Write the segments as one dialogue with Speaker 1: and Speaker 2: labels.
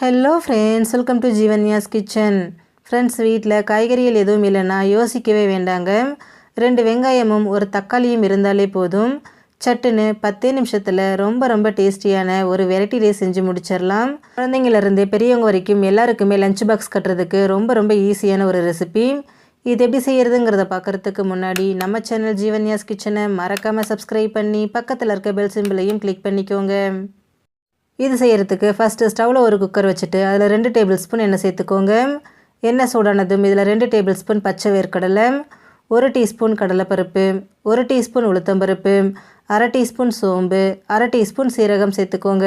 Speaker 1: Hello friends welcome to Jeevanya's kitchen friends வீட்டில் காய்கறிகள் எதுவும் இல்லைன்னா யோசிக்கவே வேண்டாங்க. ரெண்டு வெங்காயமும் ஒரு தக்காளியும் இருந்தாலே போதும். சட்டுன்னு பத்தே நிமிஷத்தில் ரொம்ப ரொம்ப டேஸ்டியான ஒரு வெரைட்டி ரைஸ் செஞ்சு முடிச்சிடலாம் குழந்தைங்கள்லேருந்து பெரியவங்க வரைக்கும் எல்லாருக்குமே லஞ்ச் பாக்ஸ் கட்டுறதுக்கு ரொம்ப ரொம்ப ஈஸியான ஒரு ரெசிபி இது எப்படி செய்கிறதுங்கிறத பார்க்குறதுக்கு முன்னாடி நம்ம சேனல் ஜீவன்யாஸ் கிச்சனை மறக்காமல் சப்ஸ்கிரைப் பண்ணி பக்கத்தில் இருக்க பெல் சிம்பிளையும் கிளிக் பண்ணிக்கோங்க. இது செய்கிறதுக்கு ஃபஸ்ட்டு ஸ்டவ்வில் ஒரு குக்கர் வச்சுட்டு அதில் ரெண்டு டேபிள் ஸ்பூன் எண்ணெய் சேர்த்துக்கோங்க. எண்ணெய் சூடானதும் இதில் ரெண்டு டேபிள் ஸ்பூன் பச்சை வேர்க்கடலை ஒரு டீஸ்பூன் கடலைப்பருப்பு ஒரு டீஸ்பூன் உளுத்தம்பருப்பு அரை டீஸ்பூன் சோம்பு அரை டீஸ்பூன் சீரகம் சேர்த்துக்கோங்க.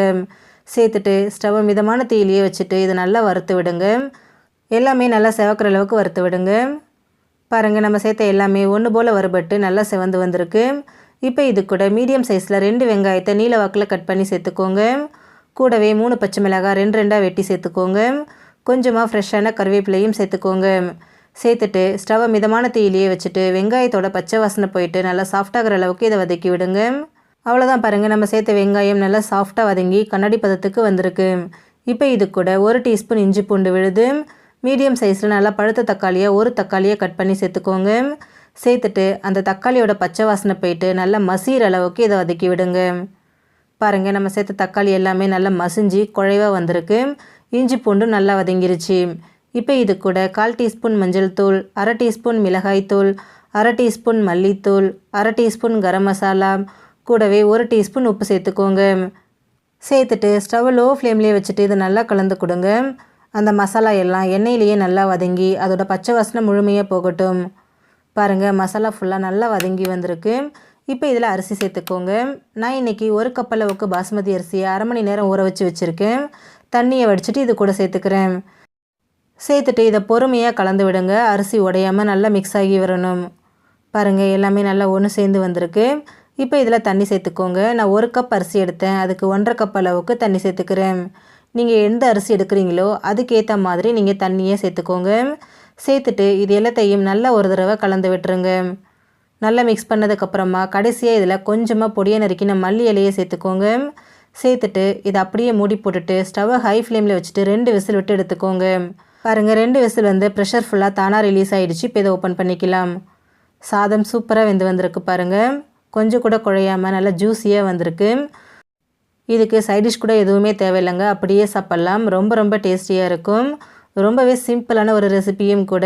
Speaker 1: சேர்த்துட்டு ஸ்டவ்வை மிதமான தீயிலேயே வச்சுட்டு இதை நல்லா வறுத்து விடுங்க. எல்லாமே நல்லா செவக்கிற அளவுக்கு வறுத்து விடுங்க. பாருங்கள் நம்ம சேர்த்த எல்லாமே ஒன்று போல் வறுபட்டு நல்லா செவந்து வந்திருக்கு. இப்போ இது கூட மீடியம் சைஸில் ரெண்டு வெங்காயத்தை நீல வாக்கில் கட் பண்ணி சேர்த்துக்கோங்க. கூடவே மூணு பச்சை மிளகாய் ரெண்டு ரெண்டாக வெட்டி சேர்த்துக்கோங்க. கொஞ்சமாக ஃப்ரெஷ்ஷான கருவேப்பிலையும் சேர்த்துக்கோங்க. சேர்த்துட்டு ஸ்டவ்வை மிதமான தீயிலேயே வச்சுட்டு வெங்காயத்தோட பச்சை வாசனை போயிட்டு நல்லா சாஃப்டாகிற அளவுக்கு இதை வதக்கி விடுங்க. அவ்வளோதான் பாருங்கள் நம்ம சேர்த்த வெங்காயம் நல்லா சாஃப்டாக வதங்கி கண்ணாடி பதத்துக்கு வந்திருக்கு. இப்போ இது கூட ஒரு டீஸ்பூன் இஞ்சி பூண்டு விழுது. மீடியம் சைஸில் நல்லா பழுத்த தக்காளியை ஒரு தக்காளியை கட் பண்ணி சேர்த்துக்கோங்க. சேர்த்துட்டு அந்த தக்காளியோட பச்சை வாசனை போயிட்டு நல்லா மசீர் அளவுக்கு இதை வதக்கி விடுங்க. பாருங்கள் நம்ம சேர்த்த தக்காளி எல்லாமே நல்லா மசிஞ்சு குழைவாக வந்திருக்கு. இஞ்சி பூண்டும் நல்லா வதங்கிருச்சு. இப்போ இது கூட கால் டீஸ்பூன் மஞ்சள் தூள் அரை டீஸ்பூன் மிளகாய்த்தூள் அரை டீஸ்பூன் மல்லித்தூள் அரை டீஸ்பூன் கரம் மசாலா கூடவே ஒரு டீஸ்பூன் உப்பு சேர்த்துக்கோங்க. சேர்த்துட்டு ஸ்டவ் லோ ஃப்ளேம்லேயே வச்சுட்டு இது நல்லா கலந்து கொடுங்க. அந்த மசாலா எல்லாம் எண்ணெயிலேயே நல்லா வதங்கி அதோட பச்சை வாசனை முழுமையாக போகட்டும். பாருங்கள் மசாலா ஃபுல்லாக நல்லா வதங்கி வந்திருக்கு. இப்போ இதில் அரிசி சேர்த்துக்கோங்க. நான் இன்றைக்கி ஒரு கப் அளவுக்கு பாஸ்மதி அரிசியை அரை மணி நேரம் ஊற வச்சு வச்சுருக்கேன். தண்ணியை வடிச்சிட்டு இது கூட சேர்த்துக்கிறேன். சேர்த்துட்டு இதை பொறுமையாக கலந்து விடுங்க. அரிசி உடையாமல் நல்லா மிக்ஸ் ஆகி வரணும். பாருங்கள் எல்லாமே நல்லா ஒன்று சேர்ந்து வந்திருக்கு. இப்போ இதில் தண்ணி சேர்த்துக்கோங்க. நான் ஒரு கப் அரிசி எடுத்தேன். அதுக்கு ஒன்றரை கப் அளவுக்கு தண்ணி சேர்த்துக்கிறேன். நீங்கள் எந்த அரிசி எடுக்கிறீங்களோ அதுக்கேற்ற மாதிரி நீங்கள் தண்ணியே சேர்த்துக்கோங்க. சேர்த்துட்டு இது எல்லாத்தையும் நல்லா ஒரு தடவை கலந்து விட்டுருங்க. நல்லா மிக்ஸ் பண்ணதுக்கப்புறமா கடைசியாக இதில் கொஞ்சமாக பொடியை நறுக்கின மல்லி இலையை சேர்த்துக்கோங்க. சேர்த்துட்டு இதை அப்படியே மூடி போட்டுட்டு ஸ்டவ்வை ஹை ஃப்ளேமில் வச்சுட்டு ரெண்டு விசில் விட்டு எடுத்துக்கோங்க. பாருங்கள் ரெண்டு விசில் வந்து ப்ரெஷர் ஃபுல்லாக தானாக ரிலீஸ் ஆகிடுச்சு இப்போ இதை ஓப்பன் பண்ணிக்கலாம். சாதம் சூப்பராக வெந்து வந்திருக்கு பாருங்கள் கொஞ்சம் கூட குழையாமல் நல்லா ஜூஸியாக வந்திருக்கு. இதுக்கு சைடிஷ் கூட எதுவுமே தேவையில்லைங்க. அப்படியே சாப்பிட்லாம். ரொம்ப ரொம்ப டேஸ்டியாக இருக்கும். ரொம்பவே சிம்பிளான ஒரு ரெசிபியும் கூட.